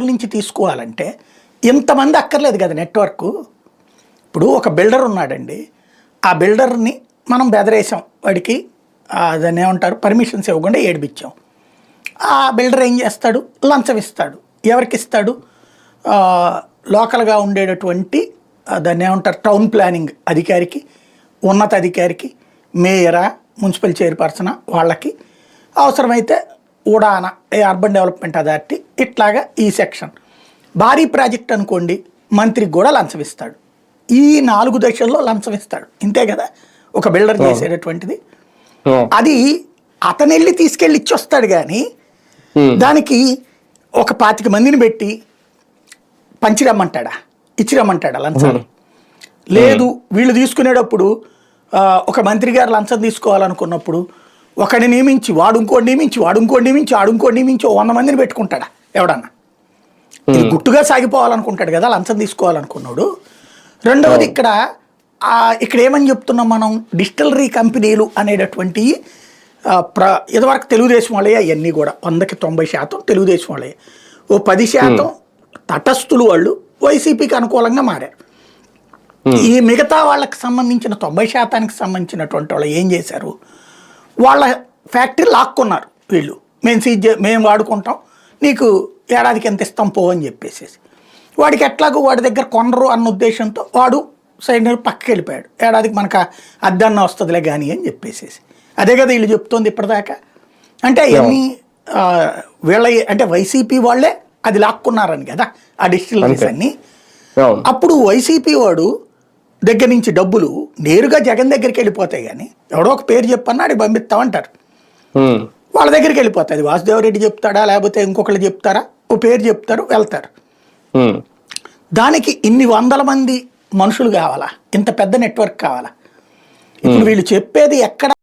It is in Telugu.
తయారీదారుల నుంచి తీసుకోవాలంటే ఇంతమంది అక్కర్లేదు కదా నెట్వర్క్. ఇప్పుడు ఒక బిల్డర్ ఉన్నాడండి. ఆ బిల్డర్ని మనం బెదరేసాం. వాడికి దాన్ని ఏమంటారు? పర్మిషన్స్ ఇవ్వకుండా ఏడిపించాం. ఆ బిల్డర్ ఏం చేస్తాడు? లంచం ఇస్తాడు ఎవరికి ఇస్తాడు లోకల్గా ఉండేటటువంటి దాన్ని ఏమంటారు? టౌన్ ప్లానింగ్ అధికారికి ఉన్నత అధికారికి మేయరా మున్సిపల్ చైర్పర్సన్ వాళ్ళకి అవసరమైతే ఉడాన ఏ అర్బన్ డెవలప్మెంట్ అథారిటీ ఇట్లాగా ఈ సెక్షన్. భారీ ప్రాజెక్ట్ అనుకోండి మంత్రికి కూడా లంచం ఇస్తాడు ఈ నాలుగు దశల్లో లంచం ఇస్తాడు ఇంతే కదా? ఒక బిల్డర్ చేసేటటువంటిది. అది అతను వెళ్ళి తీసుకెళ్ళి ఇచ్చొస్తాడు కానీ దానికి ఒక పాతిక మందిని పెట్టి పంచిరమ్మంటాడా? ఇచ్చిరమ్మంటాడా లంచాలు లేదు వీళ్ళు తీసుకునేటప్పుడు ఒక మంత్రి గారు లంచం తీసుకోవాలనుకున్నప్పుడు ఒకడిని నియమించి వాడు ఇంకోటి నియమించి వాడు ఇంకోటి నియమించి వాడు ఇంకోటి నియమించి వంద మందిని పెట్టుకుంటాడా? ఎవడన్నా. గుట్టుగా సాగిపోవాలనుకుంటాడు కదా లంచం తీసుకోవాలనుకున్నాడు. రెండవది ఇక్కడ ఇక్కడ ఏమని చెప్తున్నాం మనం? డిస్టిలరీ కంపెనీలు అనేటటువంటి ప్ర ఇదివరకు తెలుగుదేశం వాళ్ళే అవన్నీ కూడా. వందకి తొంభై శాతం తెలుగుదేశం వాళ్ళే ఓ పది శాతం తటస్థులు వాళ్ళు వైసీపీకి అనుకూలంగా మారారు. ఈ మిగతా వాళ్ళకి సంబంధించిన తొంభై శాతానికి సంబంధించినటువంటి వాళ్ళు ఏం చేశారు? వాళ్ళ ఫ్యాక్టరీ లాక్కున్నారు వీళ్ళు. మేము సీజ్ మేము వాడుకుంటాం. నీకు ఏడాదికి ఎంత ఇస్తాం పో అని చెప్పేసి వాడికి ఎట్లాగో వాడి దగ్గర కొనరు అన్న ఉద్దేశంతో వాడు సైడ్ పక్కకి వెళ్ళిపోయాడు. ఏడాదికి మనకు అద్దన్న వస్తుందిలే కానీ అని చెప్పేసి అదే కదా వీళ్ళు చెప్తోంది ఇప్పటిదాకా. అంటే అవన్నీ వీళ్ళ అంటే వైసీపీ వాళ్ళే అది లాక్కున్నారని కదా ఆ డిస్టిలరీస్. అన్నీ అప్పుడు వైసీపీ వాడు దగ్గర నుంచి డబ్బులు నేరుగా జగన్ దగ్గరికి వెళ్ళిపోతాయి కానీ ఎవడో ఒక పేరు చెప్పన్నా ఆడికి పంపిస్తామంటారు. వాళ్ళ దగ్గరికి వెళ్ళిపోతుంది. వాసుదేవరెడ్డి చెప్తాడా? లేకపోతే ఇంకొకళ్ళు చెప్తారా? ఓ పేరు చెప్తారు వెళ్తారు. దానికి ఇన్ని వందల మంది మనుషులు కావాలా? ఇంత పెద్ద నెట్వర్క్ కావాలా? ఇప్పుడు వీళ్ళు చెప్పేది ఎక్కడ